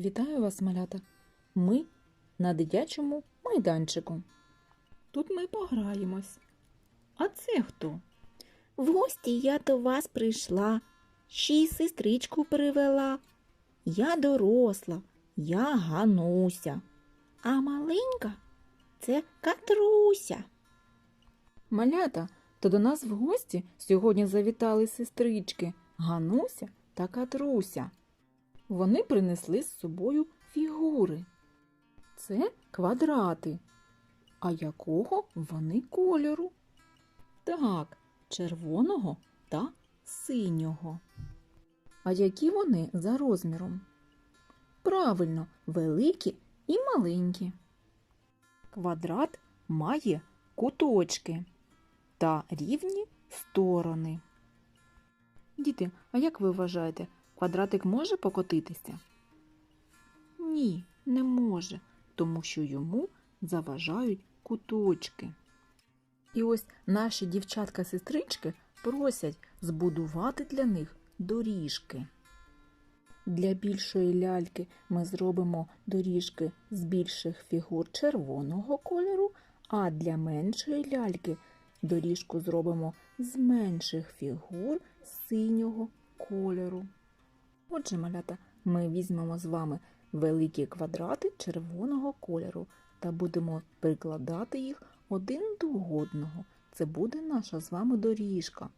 Вітаю вас, малята! Ми на дитячому майданчику. Тут ми пограємось. А це хто? В гості я до вас прийшла, ще й сестричку привела. Я доросла, я Гануся, а маленька це Катруся. Малята, то до нас в гості сьогодні завітали сестрички Гануся та Катруся. Вони принесли з собою фігури. Це квадрати. А якого вони кольору? Так, червоного та синього. А які вони за розміром? Правильно, великі і маленькі. Квадрат має куточки та рівні сторони. Діти, а як ви вважаєте, квадратик може покотитися? Ні, не може, тому що йому заважають куточки. І ось наші дівчатка-сестрички просять збудувати для них доріжки. Для більшої ляльки ми зробимо доріжки з більших фігур червоного кольору, а для меншої ляльки доріжку зробимо з менших фігур синього кольору. Отже, малята, ми візьмемо з вами великі квадрати червоного кольору та будемо прикладати їх один до одного. Це буде наша з вами доріжка.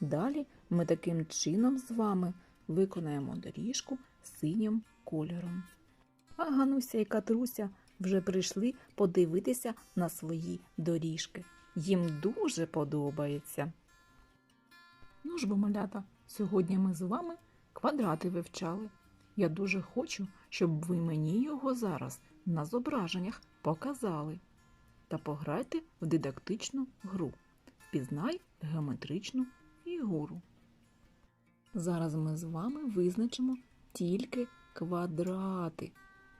Далі ми таким чином з вами виконаємо доріжку синім кольором. А Гануся і Катруся вже прийшли подивитися на свої доріжки. Їм дуже подобається. Ну ж бо, малята, сьогодні ми з вами квадрати вивчали. Я дуже хочу, щоб ви мені його зараз на зображеннях показали. Та пограйте в дидактичну гру. Впізнай геометричну фігуру. Зараз ми з вами визначимо тільки квадрати.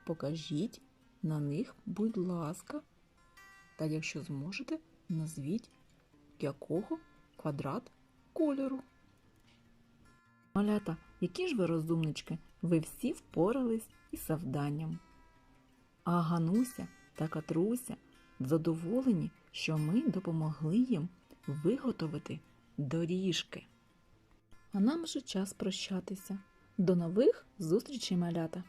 Покажіть на них, будь ласка, та якщо зможете, назвіть якого квадрат кольору. Малята, які ж ви розумнички, ви всі впорались із завданням. А Гануся та Катруся задоволені, що ми допомогли їм виготовити доріжки. А нам вже час прощатися. До нових зустрічей, малята!